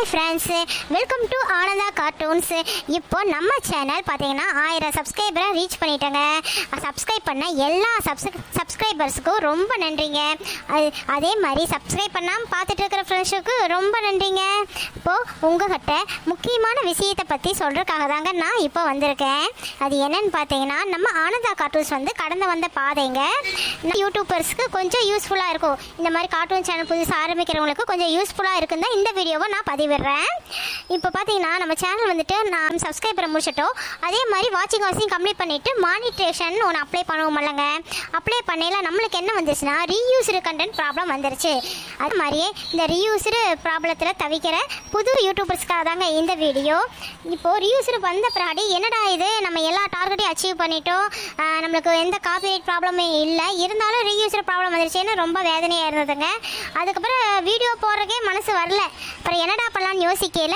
Hi friends welcome to Ananda cartoons இப்போ நம்ம channel பார்த்தீங்கன்னா ஆயிரம் சப்ஸ்கிரைபரை ரீச் பண்ணிட்டேங்க. சப்ஸ்கிரைப் பண்ண எல்லா சப்ஸ் சப்ஸ்கிரைபர்ஸுக்கும் ரொம்ப நன்றிங்க. அது அதே மாதிரி சப்ஸ்கிரைப் பண்ணாமல் பார்த்துட்டு இருக்கிற ஃப்ரெண்ட்ஸுக்கு ரொம்ப நன்றிங்க. இப்போது உங்ககிட்ட முக்கியமான விஷயத்தை பற்றி சொல்கிறதுக்காக தாங்க நான் இப்போ வந்திருக்கேன். அது என்னன்னு பார்த்தீங்கன்னா நம்ம ஆனந்தா கார்ட்டூன்ஸ் வந்து கடந்து வந்த பாதைங்க. யூடியூபர்ஸ்க்கு கொஞ்சம் யூஸ்ஃபுல்லாக இருக்கும். இந்த மாதிரி கார்ட்டூன் சேனல் புதுசாக ஆரம்பிக்கிறவங்களுக்கு கொஞ்சம் யூஸ்ஃபுல்லாக இருக்குன்னு தான் இந்த வீடியோவை நான் விடுறேன். இப்போ பார்த்தீங்கன்னா நம்ம சேனல் வந்துட்டு நான் சப்ஸ்கிரைபரை முடிச்சிட்டோம். அதே மாதிரி வாட்சிங் வாட்சிங் கம்ப்ளீட் பண்ணிவிட்டு மானிட்டேஷன் ஒன்று அப்ளை பண்ணுவோம் இல்லைங்க. அப்ளை பண்ணையில் நம்மளுக்கு என்ன வந்துச்சுன்னா ரீயூஸ்டு கண்டென்ட் ப்ராப்ளம் வந்துருச்சு. அது மாதிரியே இந்த ரீயூஸ்டு ப்ராப்ளத்தில் தவிக்கிற புது யூடியூபர்ஸ்க்காக தாங்க இந்த வீடியோ இப்போது ரீயூஸ்டு வந்த பிராடி என்னடா இது? நம்ம எல்லா டார்கெட்டையும் அச்சீவ் பண்ணிட்டோம். நம்மளுக்கு எந்த காப்பிரைட் ப்ராப்ளமே இல்லை. இருந்தாலும் ரீயூஸ்டு ப்ராப்ளம் வந்துருச்சுன்னு ரொம்ப வேதனையாக இருந்ததுங்க. அதுக்கப்புறம் வீடியோ போடுறக்கே மனசு வரல. அப்புறம் என்னடா பண்ணலாம்னு யோசிக்கல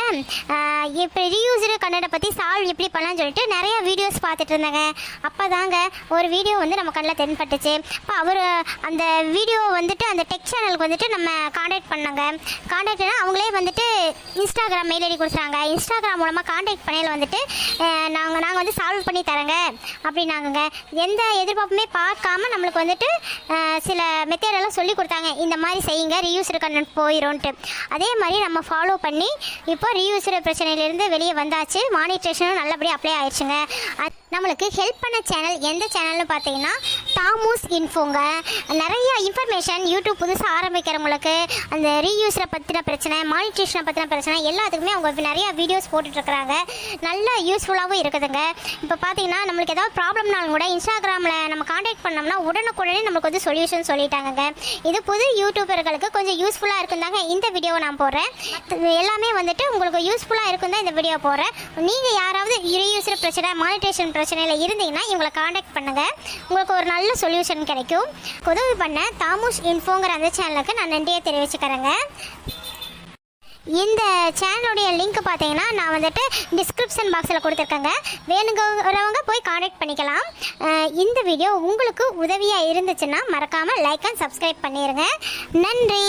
இப்போ ரீயூஸ்டு கண்டென்ட்டை பற்றி சால்வ் எப்படி பண்ணலாம்னு சொல்லிட்டு நிறைய வீடியோஸ் பார்த்துட்டு இருந்தாங்க. அப்போ தாங்க ஒரு வீடியோ வந்து நம்ம கண்ணில் தென்பட்டுச்சு. இப்போ அவர் அந்த வீடியோ வந்துட்டு அந்த டெக் சேனலுக்கு வந்துட்டு நம்ம காண்டாக்ட் பண்ணாங்க. காண்டாக்ட்னா அவங்களே வந்துட்டு இன்ஸ்டாகிராம் மெயில் ஐடி கொடுத்தாங்க இன்ஸ்டாகிராம் மூலமாக காண்டாக்ட் பண்ணையில் வந்துட்டு நாங்கள் நாங்கள் வந்து சால்வ் பண்ணி தரேங்க அப்படின்னாங்கங்க. எந்த எதிர்பார்ப்புமே பார்க்காம நம்மளுக்கு வந்துட்டு சில மெத்தேடெல்லாம் சொல்லி கொடுத்தாங்க. இந்த மாதிரி செய்யுங்க ரீயூஸ்டு கண்டென்ட் போயிடும்ன்ட்டு அதே மாதிரி நம்ம ஃபாலோ பண்ணி இப்போ ரீயூசர் பிரச்சனையிலேருந்து வெளியே வந்தாச்சு. மானிட்ரேஷனும் நல்லபடியாக அப்ளை ஆயிடுச்சுங்க நம்மளுக்கு ஹெல்ப் பண்ண சேனல் எந்த சேனல்னு பார்த்தீங்கன்னா தாமூஸ் இன்ஃபோங்க. நிறைய இன்ஃபர்மேஷன் யூடியூப் புதுசாக ஆரம்பிக்கிறவங்களுக்கு அந்த ரீயூஸரை பற்றின பிரச்சனை மானிட்டேஷனை பற்றின பிரச்சனை எல்லாத்துக்குமே அவங்க நிறைய வீடியோஸ் போட்டுட்ருக்குறாங்க. நல்ல யூஸ்ஃபுல்லாகவும் இருக்குதுங்க. இப்போ பார்த்தீங்கன்னா நம்மளுக்கு ஏதாவது ப்ராப்ளம்னாலும் கூட இன்ஸ்டாகிராமில் நம்ம காண்டாக்ட் பண்ணோம்னா உடனுக்குடனே நம்மளுக்கு வந்து சொல்யூஷன் சொல்லிட்டாங்கங்க. இது புது யூடியூபர்களுக்கு கொஞ்சம் யூஸ்ஃபுல்லாக இருக்குந்தாங்க. இந்த வீடியோவை நான் போடுறேன். இது எல்லாமே வந்துட்டு உங்களுக்கு யூஸ்ஃபுல்லாக இருக்கும் தான் இந்த வீடியோ போடுறேன். நீங்கள் யாராவது ரீயூஸர் பிரச்சனை மானிட்டேஷன் பிரச்சனையில் இருந்தீங்கன்னா இவங்களை காண்டாக்ட் பண்ணுங்கள் உங்களுக்கு ஒரு நல்ல சொல்யூஷன் கிடைக்கும். உதவி பண்ண தாமுஷ் இன்ஃபோங்கிற அந்த சேனலுக்கு நான் நன்றியை தெரிவிச்சுக்கிறேங்க. இந்த சேனலுடைய லிங்க் பார்த்தீங்கன்னா நான் வந்துட்டு டிஸ்கிரிப்ஷன் பாக்ஸில் கொடுத்துருக்கேங்க. வேணுங்கிறவங்க போய் காண்டாக்ட் பண்ணிக்கலாம். இந்த வீடியோ உங்களுக்கு உதவியாக இருந்துச்சுன்னா மறக்காமல் லைக் அண்ட் சப்ஸ்கிரைப் பண்ணிடுங்க நன்றி!